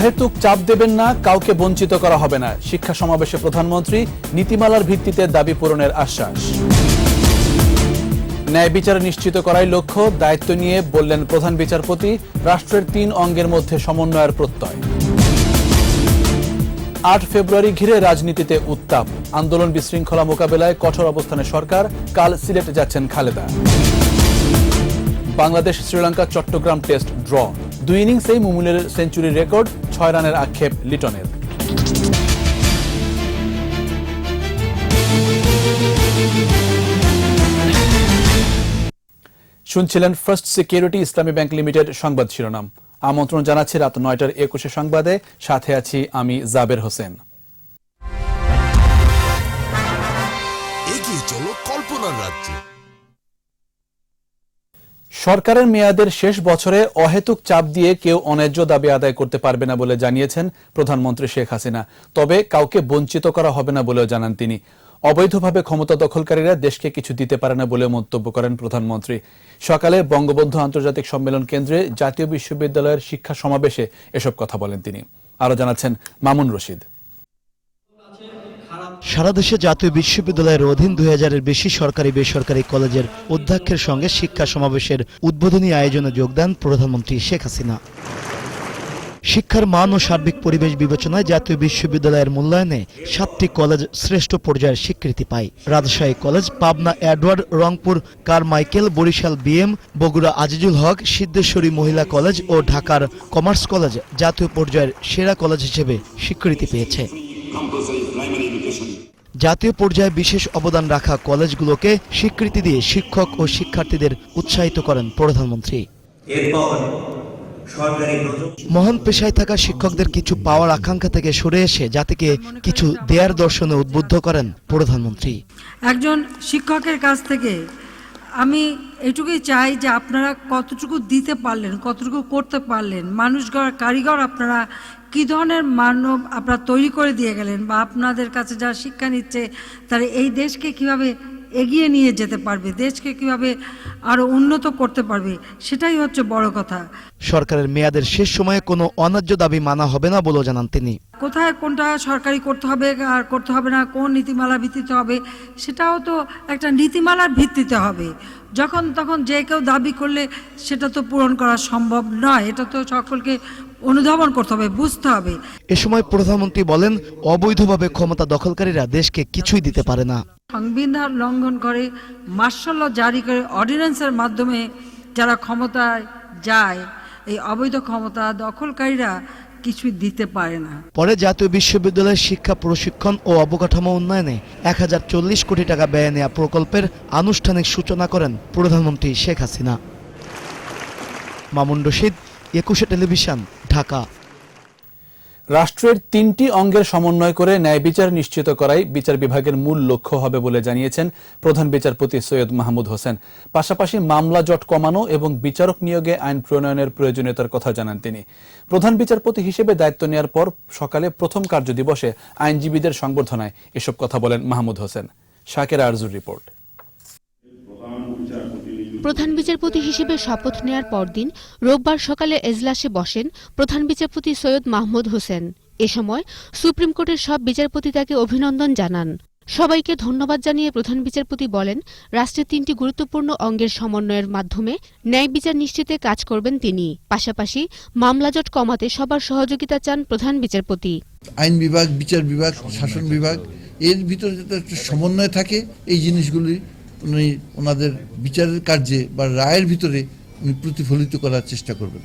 অহেতুক চাপ দেবেন না, কাউকে বঞ্চিত করা হবে না। শিক্ষা সমাবেশে প্রধানমন্ত্রী নীতিমালার ভিত্তিতে দাবি পূরণের আশ্বাস। ন্যায় বিচার নিশ্চিত করাই লক্ষ্য, দায়িত্ব নিয়ে বললেন প্রধান বিচারপতি, রাষ্ট্রের তিন অঙ্গের মধ্যে সমন্বয়ের প্রত্যয়। আট ফেব্রুয়ারি ঘিরে রাজনীতিতে উত্তাপ। আন্দোলন বিশৃঙ্খলা মোকাবেলায় কঠোর অবস্থানে সরকার, কাল সিলেটে যাচ্ছেন Khaleda. Bangladesh Sri Lanka Chittagong test draw. দুই ইনিংসেই মুমুনের সেঞ্চুরি রেকর্ড ছয় রানের আক্ষেপ লিটনের। শুনছিলেন first security Islami bank limited সংবাদ শিরোনাম। আমন্ত্রণ জানাচ্ছি রাত নয়টার একুশে সংবাদে। সাথে আছি আমি জাবের হোসেন। এগিয়ে চলো কল্পনার রাজ্যে। সরকারের মেয়াদের শেষ বছরে অহেতুক চাপ দিয়ে কেউ অন্যায্য দাবি আদায় করতে পারবে না বলে জানিয়েছেন প্রধানমন্ত্রী শেখ হাসিনা। তবে কাউকে বঞ্চিত করা হবে না বলেও জানান তিনি। অবৈধভাবে ক্ষমতা দখলকারীরা দেশকে কিছু দিতে পারে না বলে মন্তব্য করেন প্রধানমন্ত্রী। সকালে বঙ্গবন্ধু আন্তর্জাতিক সম্মেলন কেন্দ্রে জাতীয় বিশ্ববিদ্যালয়ের শিক্ষা সমাবেশে এসব কথা বলেন তিনি। আরও জানাচ্ছেন মামুন রশিদ। সারা দেশে জাতীয় বিশ্ববিদ্যালয়ের অধীন দুই হাজারের বেশি সরকারি বেসরকারি কলেজের অধ্যক্ষের সঙ্গে শিক্ষা সমাবেশের উদ্বোধনী আয়োজনে যোগদান প্রধানমন্ত্রী শেখ হাসিনা। শিক্ষার মান ও সার্বিক পরিবেশ বিবেচনায় জাতীয় বিশ্ববিদ্যালয়ের মূল্যায়নে সাতটি কলেজ শ্রেষ্ঠ পর্যায়ের স্বীকৃতি পায়। Rajshahi college, Pabna Edward, Rangpur, Carmichael, Barisal BM, Bogura Azizul Haque, Siddheswari মহিলা কলেজ ও ঢাকার কমার্স কলেজ জাতীয় পর্যায়ের সেরা কলেজ হিসেবে স্বীকৃতি পেয়েছে। জাতীয় পর্যায়ে বিশেষ অবদান রাখা কলেজগুলোকে স্বীকৃতি দিয়ে শিক্ষক ও শিক্ষার্থীদের উৎসাহিত করেন প্রধানমন্ত্রী। এরপর মহান পেশায় থাকা শিক্ষকদের কিছু পাওয়ার আকাঙ্ক্ষা থেকে সরে এসে জাতিকে কিছু দেয়ার দর্শনে উদ্বুদ্ধ করেন প্রধানমন্ত্রী। একজন শিক্ষকের কাছ থেকে আমি এটুকুই চাই যে আপনারা কতটুকু দিতে পারলেন কতটুকু করতে পারলেন মানুষ গড় কারিগর আপনারা কী ধরনের মানব আপনারা তৈরি করে দিয়ে গেলেন বা আপনাদের কাছে যারা শিক্ষা নিচ্ছে তারা এই দেশকে কীভাবে এগিয়ে নিয়ে যেতে পারবে দেশকে কীভাবে আরও উন্নত করতে পারবে সেটাই হচ্ছে বড় কথা। সরকারের মেয়াদের শেষ সময়ে কোনো অন্যায্য দাবি মানা হবে না বলেও জানান তিনি। কোথায় কোনটা সরকারি করতে হবে আর করতে হবে না কোন নীতিমালা ভিত্তিতে হবে সেটাও তো একটা নীতিমালার ভিত্তিতে হবে। যখন তখন যে কেউ দাবি করলে সেটা তো পূরণ করা সম্ভব নয় এটা তো সকলকে অনুধাবন করতে হবে বুঝতে হবে। এ সময় প্রধানমন্ত্রী বলেন অবৈধভাবে ক্ষমতা দখলকারীরা দেশকে কিছুই দিতে পারে না। সংবিধান লঙ্ঘন করে মার্শাল জারি করে অর্ডিন্যান্সের মাধ্যমে যারা ক্ষমতায় যায় এই অবৈধ ক্ষমতা দখলকারীরা কিছুই দিতে পারে না। পরে জাতীয় বিশ্ববিদ্যালয়ের শিক্ষা প্রশিক্ষণ ও অবকাঠামো উন্নয়নে এক হাজার চল্লিশ কোটি টাকা ব্যয় নেওয়া প্রকল্পের আনুষ্ঠানিক সূচনা করেন প্রধানমন্ত্রী শেখ হাসিনা। মামুন রশিদ একুশে টেলিভিশন। ঢাকা। রাষ্ট্রের তিনটি অঙ্গের সমন্বয় করে ন্যায় বিচার নিশ্চিত করাই বিচার বিভাগের মূল লক্ষ্য হবে বলে জানিয়েছেন প্রধান বিচারপতি সৈয়দ মাহমুদ হোসেন। পাশাপাশি মামলা জট কমানো এবং বিচারক নিয়োগে আইন প্রণয়নের প্রয়োজনীয়তার কথা জানান তিনি। প্রধান বিচারপতি হিসেবে দায়িত্ব নেওয়ার পর সকালে প্রথম কার্যদিবসে আইনজীবীদের সংবর্ধনায় এসব কথা বলেন মাহমুদ হোসেন। শাকের আরজুর রিপোর্ট। প্রধান বিচারপতি হিসেবে শপথ নেয়ার পরদিন রোববার সকালে এজলাসে বসেন প্রধান বিচারপতি সৈয়দ মাহমুদ হোসেন। এ সময় সুপ্রিম কোর্টের সব বিচারপতি তাকে অভিনন্দন জানান। সবাইকে ধন্যবাদ জানিয়ে প্রধান বিচারপতি বলেন, রাষ্ট্রের তিনটি গুরুত্বপূর্ণ অঙ্গের সমন্বয়ের মাধ্যমে ন্যায় বিচার নিশ্চিতে কাজ করবেন তিনি। পাশাপাশি মামলাজট কমাতে সবার সহযোগিতা চান প্রধান বিচারপতি। আইন বিভাগ, বিচার বিভাগ, শাসন বিভাগ, এর ভিতরে যাতে সমন্বয় থাকে, এই জিনিসগুলি উনি ওনাদের বিচারের কার্যে বা রায়ের ভিতরে উনি প্রতিফলিত করার চেষ্টা করবেন।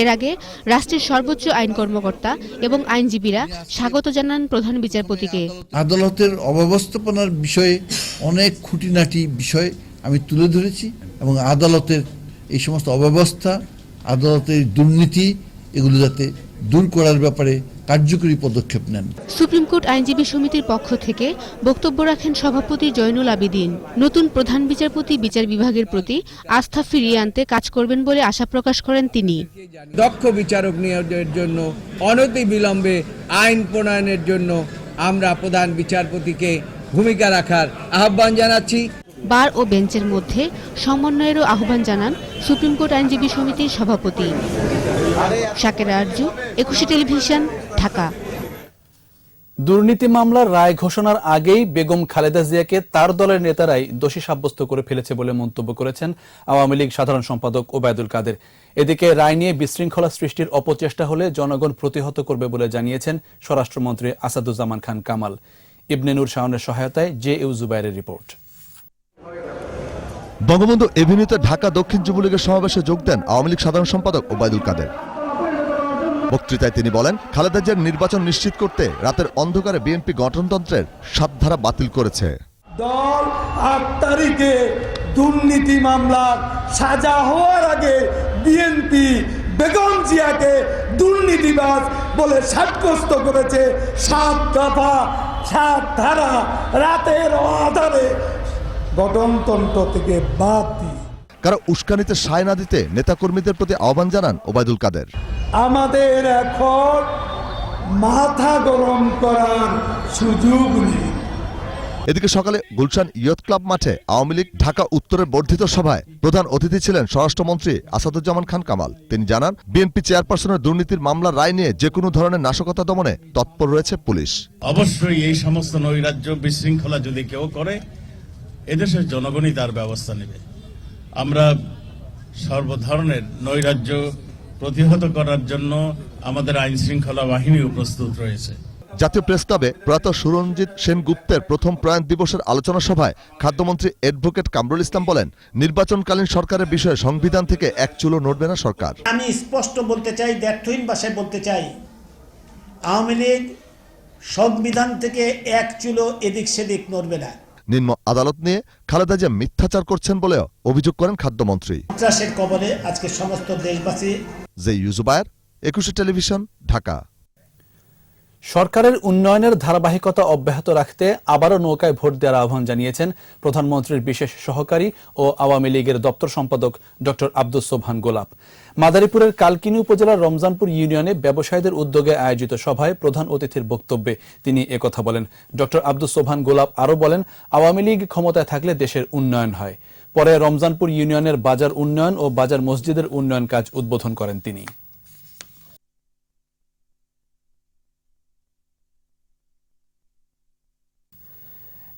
এর আগে রাষ্ট্রের সর্বোচ্চ আইন কর্মকর্তা এবং আইনজীবীরা স্বাগত জানান প্রধান বিচারপতিকে। আদালতের অব্যবস্থাপনার বিষয়ে অনেক খুঁটিনাটি বিষয় আমি তুলে ধরেছি এবং আদালতের এই সমস্ত অব্যবস্থা আদালতের দুর্নীতি এগুলো যাতে দূর করার ব্যাপারে কার্যকরী পদক্ষেপ নেন। সুপ্রিম কোর্ট আইনজীবী সমিতির পক্ষ থেকে বক্তব্য রাখেন সভাপতি জয়নুল আবেদিন। নতুন প্রধান বিচারপতি বিচার বিভাগের প্রতি আস্থা ফিরিয়ে আনতে কাজ করবেন বলে আশা প্রকাশ করেন তিনি। দক্ষ বিচারক নিয়োগের জন্য অনতি বিলম্বে আইন প্রণয়নের জন্য আমরা প্রধান বিচারপতিকে ভূমিকা রাখার আহ্বান জানাচ্ছি। বার ও বেঞ্চের মধ্যে সমন্বয়েরও আহ্বান জানান সুপ্রিম কোর্ট আইনজীবী সমিতির সভাপতি। শাকের আরজু একুশে টেলিভিশন, ঢাকা। দুর্নীতি মামলার রায় ঘোষণার আগেই বেগম খালেদা জিয়াকে তার দলের নেতারাই দোষী সাব্যস্ত করে ফেলেছে বলে মন্তব্য করেছেন আওয়ামী লীগ সাধারণ সম্পাদক ওবায়দুল কাদের। এদিকে রায় নিয়ে বিশৃঙ্খলা সৃষ্টির অপচেষ্টা হলে জনগণ প্রতিহত করবে বলে জানিয়েছেন স্বরাষ্ট্রমন্ত্রী আসাদুজ্জামান খান কামাল। ইবনে নূর শাওনের সহায়তায় জে ইউ জুবাইরের রিপোর্ট। বঙ্গবন্ধু এভিনিউতে ঢাকা দক্ষিণ যুবলীগের সমাবেশে যোগ দেন আওয়ামী লীগ সাধারণ সম্পাদক ওবায়দুল কাদের। বক্তৃতায় তিনি বলেন, খালেদা জিয়ার নির্বাচন নিশ্চিত করতে রাতের অন্ধকারে বিএনপি গঠনতন্ত্রের সাত ধারা বাতিল করেছে। দল আট তারিখে দুর্নীতি মামলার সাজা হওয়ার আগে বিএনপি বেগম জিয়াকে দুর্নীতিবাজ বলে সাব্যস্ত করেছে। সাত দফা সাত ধারা রাতের আধারে গঠনতন্ত্র থেকে বাদ দিয়ে। কারও উস্কানিতে সায় না দিতে নেতাকর্মীদের প্রতি আহ্বান জানান ওবায়দুল কাদের। আমাদের এখন মাথা গরম করার সুযোগ নেই। এদিকে সকালে গুলশান ইয়ত ক্লাব মাঠে আওয়ামী লীগ ঢাকা উত্তরের বর্ধিত সভায় প্রধান অতিথি ছিলেন স্বরাষ্ট্রমন্ত্রী আসাদুজ্জামান খান কামাল। তিনি জানান বিএনপি চেয়ারপারসনের দুর্নীতির মামলার রায় নিয়ে যে কোনো ধরনের নাশকতা দমনে তৎপর রয়েছে পুলিশ। অবশ্যই এই সমস্ত নৈরাজ্য বিশৃঙ্খলা যদি কেউ করে এদেশের জনগণই তার ব্যবস্থা নেবে। আমরা সর্বধরনের নৈরাজ্য প্রতিহত করার জন্য আমাদের আইন শৃঙ্খলা বাহিনীও প্রস্তুত রয়েছে। জাতীয় প্রেস ক্লাবে প্রয়াত সুরঞ্জিত সেনগুপ্তের প্রথম প্রয়াণ দিবসের আলোচনা সভায় খাদ্যমন্ত্রী অ্যাডভোকেট কামরুল ইসলাম বলেন নির্বাচনকালীন সরকারের বিষয়ে সংবিধান থেকে এক চুলো নড়বে না সরকার। আমি স্পষ্ট বলতে চাই ব্যর্থহীন ভাষায় বলতে চাই আওয়ামী লীগ সংবিধান থেকে এক চুলো এদিক সেদিক নড়বে না। নিম্ন আদালত নিয়ে খালেদা জিয়া মিথ্যাচার করছেন বলে অভিযোগ করেন খাদ্যমন্ত্রী। কবলে আজকে সমস্ত দেশবাসী যে ইউজুবায়ের একুশে টেলিভিশন ঢাকা। সরকারের উন্নয়নের ধারাবাহিকতা অব্যাহত রাখতে আবারও নৌকায় ভোট দেওয়ার আহ্বান জানিয়েছেন প্রধানমন্ত্রীর বিশেষ সহকারী ও আওয়ামী লীগের দপ্তর সম্পাদক ড আব্দুস সোবহান গোলাপ। মাদারীপুরের কালকিনি উপজেলার রমজানপুর ইউনিয়নে ব্যবসায়ীদের উদ্যোগে আয়োজিত সভায় প্রধান অতিথির বক্তব্যে তিনি একথা বলেন। ড আব্দুস সোবহান গোলাপ আরও বলেন, আওয়ামী লীগ ক্ষমতায় থাকলে দেশের উন্নয়ন হয়। পরে রমজানপুর ইউনিয়নের বাজার উন্নয়ন ও বাজার মসজিদের উন্নয়ন কাজ উদ্বোধন করেন তিনি।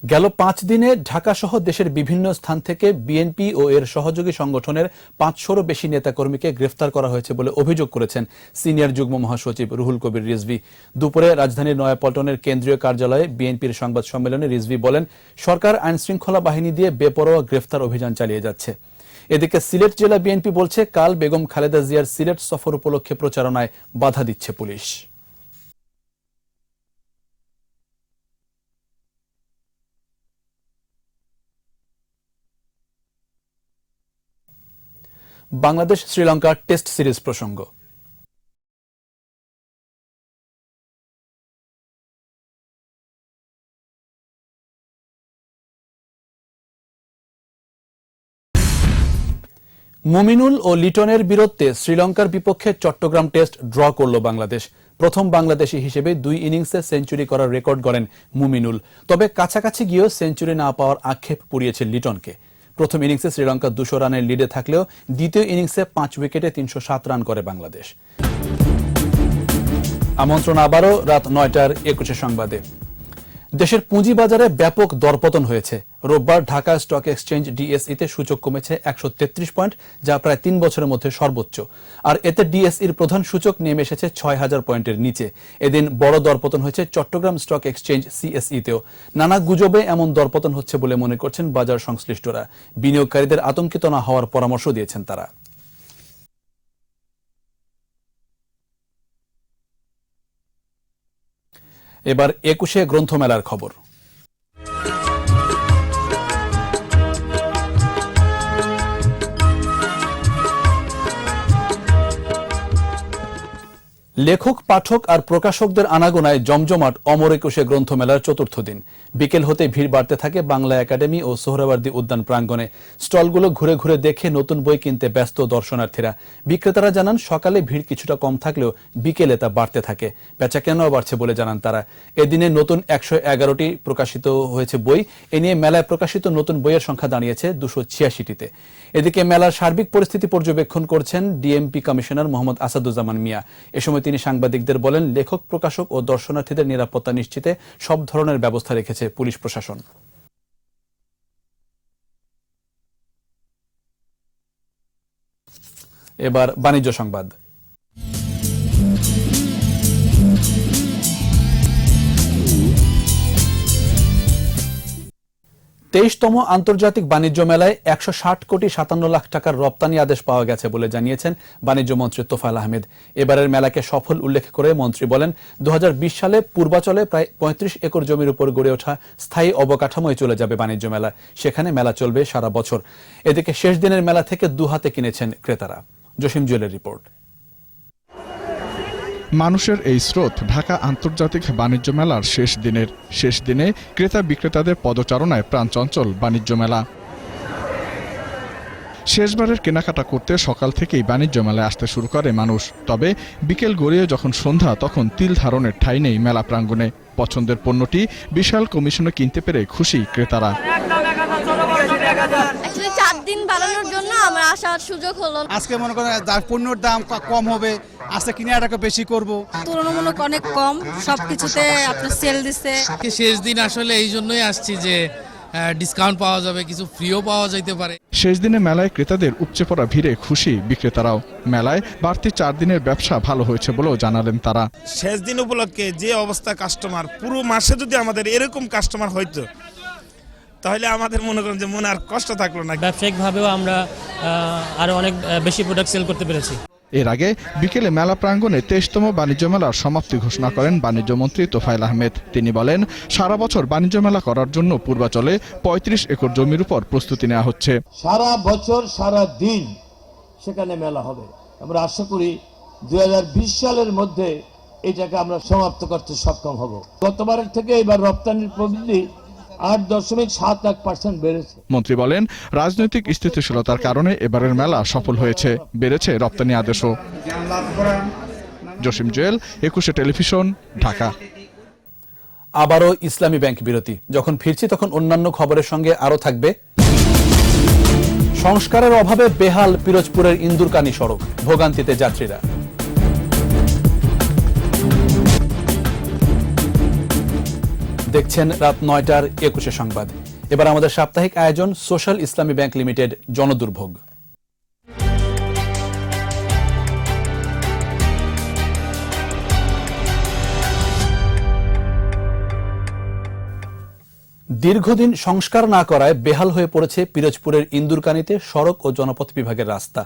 গেল পাঁচ দিনে ঢাকা সহ দেশের বিভিন্ন স্থান থেকে বিএনপি ও এর সহযোগী সংগঠনের পাঁচশোরও বেশি নেতাকর্মীকে গ্রেফতার করা হয়েছে বলে অভিযোগ করেছেন সিনিয়র যুগ্ম মহাসচিব রুহুল কবির রিজভি। দুপুরে রাজধানীর নয়াপল্টনের কেন্দ্রীয় কার্যালয়ে বিএনপির সংবাদ সম্মেলনে রিজভি বলেন, সরকার আইন শৃঙ্খলা বাহিনী দিয়ে বেপরোয়া গ্রেফতার অভিযান চালিয়ে যাচ্ছে। এদিকে সিলেট জেলা বিএনপি বলছে, কাল বেগম খালেদা জিয়ার সিলেট সফর উপলক্ষে প্রচারণায় বাধা দিচ্ছে police. Bangladesh Sri Lanka test series প্রসঙ্গ। মুমিনুল ও লিটনের বিরুদ্ধে শ্রীলঙ্কার বিপক্ষে চট্টগ্রাম টেস্ট ড্র করল বাংলাদেশ। প্রথম বাংলাদেশি হিসেবে দুই ইনিংসে সেঞ্চুরি করার রেকর্ড গড়েন মুমিনুল। তবে কাছাকাছি গিয়েও সেঞ্চুরি না পাওয়ার আক্ষেপ পুড়িয়েছে লিটনকে। প্রথম ইনিংসে শ্রীলঙ্কা দুশো রানের লিডে থাকলেও দ্বিতীয় ইনিংসে পাঁচ উইকেটে তিনশো সাত রান করে বাংলাদেশ। আমন্ত্রণ আবারও রাত নয়টার একুশে সংবাদে। দেশের পুঁজিবাজারে ব্যাপক দরপতন হয়েছে। রোববার ঢাকা স্টক এক্সচেঞ্জ ডিএসইতে সূচক কমেছে একশো তেত্রিশ পয়েন্ট, যা প্রায় তিন বছরের মধ্যে সর্বোচ্চ। আর এতে ডিএসইর প্রধান সূচক নেমে এসেছে ছয় হাজার পয়েন্টের নিচে। এদিন বড় দরপতন হয়েছে চট্টগ্রাম স্টক এক্সচেঞ্জ সিএসইতেও নানা গুজবে এমন দরপতন হচ্ছে বলে মনে করছেন বাজার সংশ্লিষ্টরা। বিনিয়োগকারীদের আতঙ্কিত না হওয়ার পরামর্শ দিয়েছেন তারা। এবার একুশে গ্রন্থমেলার খবর। লেখক, পাঠক আর প্রকাশকদের আনাগোনায় জমজমাট অমর একুশে গ্রন্থমেলার চতুর্থ দিন। বিকেল হতে ভিড় বাড়তে থাকে বাংলা একাডেমি ও সোহরাওয়ার্দী উদ্যান প্রাঙ্গণে। স্টলগুলো ঘুরে ঘুরে দেখে নতুন বই কিনতে ব্যস্ত দর্শনার্থীরা। বিক্রেতারা জানান, সকালে ভিড় কিছুটা কম থাকলেও বিকেলে তা বাড়তে থাকে। বেচা কেনাও বাড়ছে বলে জানান তারা। এদিনে নতুন একশো এগারোটি প্রকাশিত হয়েছে বই। এ নিয়ে মেলায় প্রকাশিত নতুন বইয়ের সংখ্যা দাঁড়িয়েছে দুশো ছিয়াশিটিতে। এদিকে মেলার সার্বিক পরিস্থিতি পর্যবেক্ষণ করছেন ডিএমপি কমিশনার মোহাম্মদ আসাদুজ্জামান মিয়া। এ সময় তিনি সাংবাদিকদের বলেন, লেখক, প্রকাশক ও দর্শনার্থীদের নিরাপত্তা নিশ্চিতে সব ধরনের ব্যবস্থা রেখেছে পুলিশ প্রশাসন। এবার বাণিজ্য সংবাদ। তেইশতম আন্তর্জাতিক বাণিজ্য মেলায় একশো ষাট কোটি সাতান্ন লাখ টাকার রপ্তানি আদেশ পাওয়া গেছে বলে জানিয়েছেন বাণিজ্য মন্ত্রী তোফাল আহমেদ। এবারের মেলাকে সফল উল্লেখ করে মন্ত্রী বলেন দু হাজার বিশ সালে পূর্বাচলে প্রায় পঁয়ত্রিশ একর জমির উপর গড়ে ওঠা স্থায়ী অবকাঠামোয় চলে যাবে বাণিজ্য মেলা। সেখানে মেলা চলবে সারা বছর। এদিকে শেষ দিনের মেলা থেকে দুহাতে কিনেছেন ক্রেতারা। জসিম জুয়েলের রিপোর্ট। মানুষের এই স্রোত ঢাকা আন্তর্জাতিক বাণিজ্য মেলার শেষ দিনের, শেষ দিনে ক্রেতা বিক্রেতাদের পদচারণায় প্রাণচঞ্চল বাণিজ্য মেলা। শেষবারের কেনাকাটা করতে সকাল থেকেই বাণিজ্য মেলায় আসতে শুরু করে মানুষ। তবে বিকেল গড়িয়ে যখন সন্ধ্যা, তখন তিল ধারণের ঠাঁই নেই মেলা প্রাঙ্গণে। পছন্দের পণ্যটি বিশাল কমিশনে কিনতে পেরে খুশি ক্রেতারা। অ্যাকচুয়ালি চার দিন বাড়ানোর জন্য আমার আসার সুযোগ হলো। আজকে মনে করেন পণ্যের দাম কম হবে আজকে কেনাটাকে বেশি করব। তুলনামূলক অনেক কম সব কিছুতে আপনার সেল দিচ্ছে শেষ দিন আসলে এই জন্যই আসছি যে ডিসকাউন্ট পাওয়া যাবে কিছু ফ্রিও পাওয়া যেতে পারে। শেষ দিনে মেলায় ক্রেতাদের উপচে পড়া ভিড়ে খুশি বিক্রেতারাও। মেলায় বাড়তি চার দিনের ব্যবসা ভালো হয়েছে বলেও জানালেন তারা। শেষ দিন উপলক্ষে যে অবস্থা কাস্টমার পুরো মাসে যদি আমাদের এরকম কাস্টমার হইতো তাহলে আমাদের মনে করেন যে মনে আর কষ্ট থাকল না ব্যবসায়িকভাবেও আমরা আরও অনেক বেশি প্রোডাক্ট সেল করতে পেরেছি। এর আগে বিকেলে মেলা প্রাঙ্গণে তেইশতম বাণিজ্য মেলার সমাপ্তি ঘোষণা করেন বাণিজ্য মন্ত্রী তোফাইল আহমেদ। তিনি বলেন সারা বছর বাণিজ্য মেলা করার জন্য পূর্বাচলে পঁয়ত্রিশ একর জমির উপর প্রস্তুতি নেওয়া হচ্ছে। সারা বছর সারা দিন সেখানে মেলা হবে। আমরা আশা করি দু হাজার বিশ সালের মধ্যে এটাকে আমরা সমাপ্ত করতে সক্ষম হব। গতবারের থেকে এবার রপ্তানির প্রবৃদ্ধি আট দশমিক সাত এক পার্সেন্ট বেড়েছে। মন্ত্রী বলেন রাজনৈতিক স্থিতিশীলতার কারণে এবারের মেলা সফল হয়েছে বেড়েছে রপ্তানি আদেশও। জসিম জুয়েল একুশে টেলিভিশন ঢাকা। আবারও ইসলামী ব্যাংক বিরতি। যখন ফিরছি তখন অন্যান্য খবরের সঙ্গে আরও থাকবে। সংস্কারের অভাবে বেহাল পিরোজপুরের ইন্দুরকানি সড়ক ভোগান্তিতে যাত্রীরা। দেখছেন রাত নয়টার একুশে সংবাদ। এবার আমাদের সাপ্তাহিক আয়োজন সোশ্যাল ইসলামী ব্যাংক লিমিটেড জনদুর্ভোগ। দীর্ঘদিন সংস্কার না করায় বেহাল হয়ে পড়েছে পিরোজপুরের ইন্দুরকানিতে সড়ক ও জনপথ বিভাগের রাস্তা।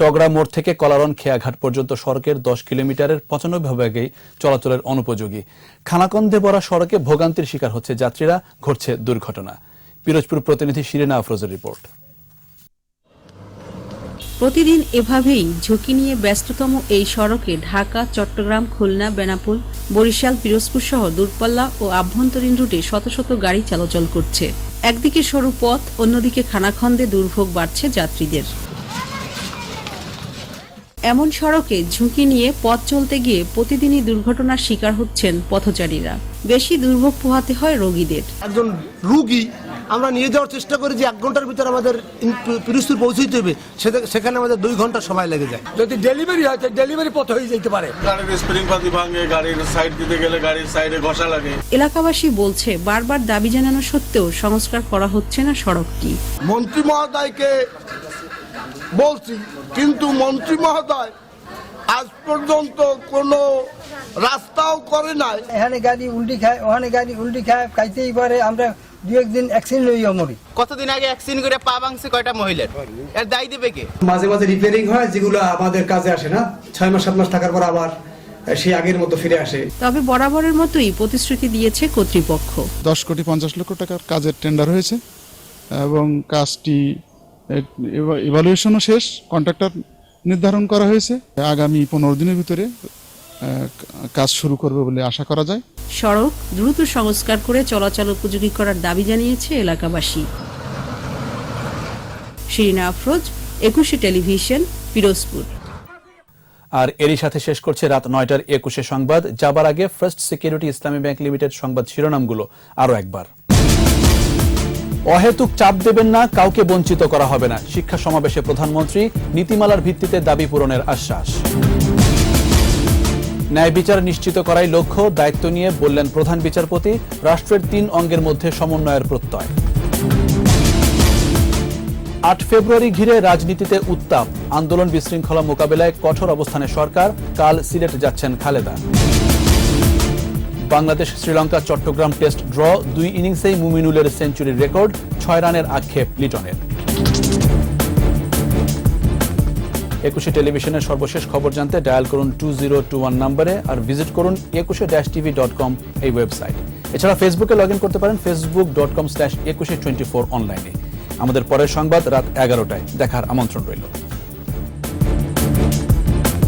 টগরা মোড় থেকে কলারন খেয়াঘাট পর্যন্ত সড়কের দশ কিলোমিটারের পঁচানব্বই ভাগেই চলাচলের অনুপযোগী। খানাকন্ধে বরা সড়কে ভোগান্তির শিকার হচ্ছে যাত্রীরা, ঘটছে দুর্ঘটনা। পিরোজপুর প্রতিনিধি শিরিনা আফরোজের রিপোর্ট। প্রতিদিন এভাবেই ঝুঁকি নিয়ে ব্যস্ততম এই সড়কে ঢাকা, চট্টগ্রাম, খুলনা, বেনাপুল, বরিশাল, পিরোজপুর সহ দূরপাল্লা ও আভ্যন্তরীণ রুটে শত শত গাড়ি চলাচল করছে। একদিকে সরু পথ, অন্যদিকে খানাখন্দে দুর্ভোগ বাড়ছে যাত্রীদের। এমন সড়কে ঝুঁকি নিয়ে পথ চলতে গিয়ে প্রতিদিনই দুর্ঘটনার শিকার হচ্ছেন পথচারীরা। বেশি দুর্ভোগ পোহাতে হয় রোগীদের। একজন রুগী আমরা নিয়ে যাওয়ার চেষ্টা করি যে এক ঘণ্টার ভিতরে আমাদের পিরুস্তুর পৌঁছতে হবে। সেটা- সেখানে আমাদের দুই ঘণ্টা সময় লেগে যায়। যদি ডেলিভারি হয় ডেলিভারি পথ হয়ে যেতে পারে। গাড়ির স্প্রিং পাতি ভাঙে গাড়ির সাইড দিতে গেলে গাড়ির সাইডে ঘষা লাগে। এলাকাবাসী বলছে বারবার দাবি জানানো সত্ত্বেও সংস্কার করা হচ্ছে না সড়কটি। মন্ত্রী মহোদয়কে বলছি কিন্তু মন্ত্রী মহোদয় আজ পর্যন্ত কোনো রাস্তাও করে নাই। এখানে গাড়ি উল্টি খায় ওখানে গাড়ি উল্টি খায় খাইতেই পারে আমরা দু একদিন অ্যাক্সিডেন্ট লইয়া মরি। কতদিন আগে অ্যাক্সিডেন্ট করে পা ভাঙছে কয়টা মহিলার? এর দায় দেবে কে? মাঝে মাঝে রিপেয়ারিং হয় যেগুলো আমাদের কাজে আসে না। ছয় মাস সাত মাস থাকার পর আবার সেই আগের মতো ফিরে আসে। তবে বরাবরের মতোই প্রতিশ্রুতি দিয়েছে কর্তৃপক্ষ। দশ কোটি পঞ্চাশ লক্ষ টাকার কাজের টেন্ডার হয়েছে এবং কাজটি ইভালুয়েশনও শেষ কন্ট্রাক্টর নির্ধারণ করা হয়েছে। আগামী পনেরো দিনের ভিতরে কাজ শুরু করবে বলে আশা করা যায়। সড়ক দ্রুত সংস্কার করে চলাচল উপযোগী করার দাবি জানিয়েছে এলাকাবাসী। শিরিনা আফরোজ একুশে টেলিভিশন পিরোজপুর। আর এরই সাথে শেষ করছে রাত নয়টার একুশে সংবাদ। যাবার আগে first security Islami bank limited সংবাদ শিরোনামগুলো আরও একবার। অহেতুক চাপ দেবেন না কাউকে বঞ্চিত করা হবে না শিক্ষা সমাবেশে প্রধানমন্ত্রী নীতিমালার ভিত্তিতে দাবি পূরণের আশ্বাস। ন্যায় বিচার নিশ্চিত করাই লক্ষ্য, দায়িত্ব নিয়ে বললেন প্রধান বিচারপতি, রাষ্ট্রের তিন অঙ্গের মধ্যে সমন্বয়ের প্রত্যয়। আট ফেব্রুয়ারি ঘিরে রাজনীতিতে উত্তাপ, আন্দোলন বিশৃঙ্খলা মোকাবেলায় কঠোর অবস্থানে সরকার, কাল সিলেট যাচ্ছেন খালেদা। বাংলাদেশ, শ্রীলঙ্কা, চট্টগ্রাম টেস্ট ড্র, দুই ইনিংসেই মুমিনুলের সেঞ্চুরির রেকর্ড, ছয় রানের আক্ষেপ লিটনের। একুশে টেলিভিশনের সর্বশেষ খবর জানতে ডায়াল করুন টু জিরো টু ওয়ান নাম্বারে আর ভিজিট করুন একুশে ড্যাশ টিভি ডট কম এই ওয়েবসাইট। এছাড়া ফেসবুকে লগ ইন করতে পারেন Facebook dot com slash Ekushey twenty four অনলাইনে আমাদের পরের সংবাদ রাত এগারোটায়। দেখার আমন্ত্রণ রইল।